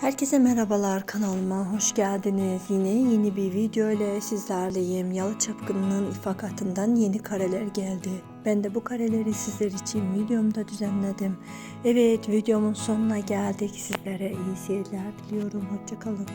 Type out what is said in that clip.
Herkese merhabalar kanalıma hoş geldiniz. Yine yeni bir video ile sizlerleyim. Yalı Çapkını'nın ifakatından yeni kareler geldi. Ben de bu kareleri sizler için videomda düzenledim. Evet videomun sonuna geldik. Sizlere iyi seyirler diliyorum. Hoşçakalın.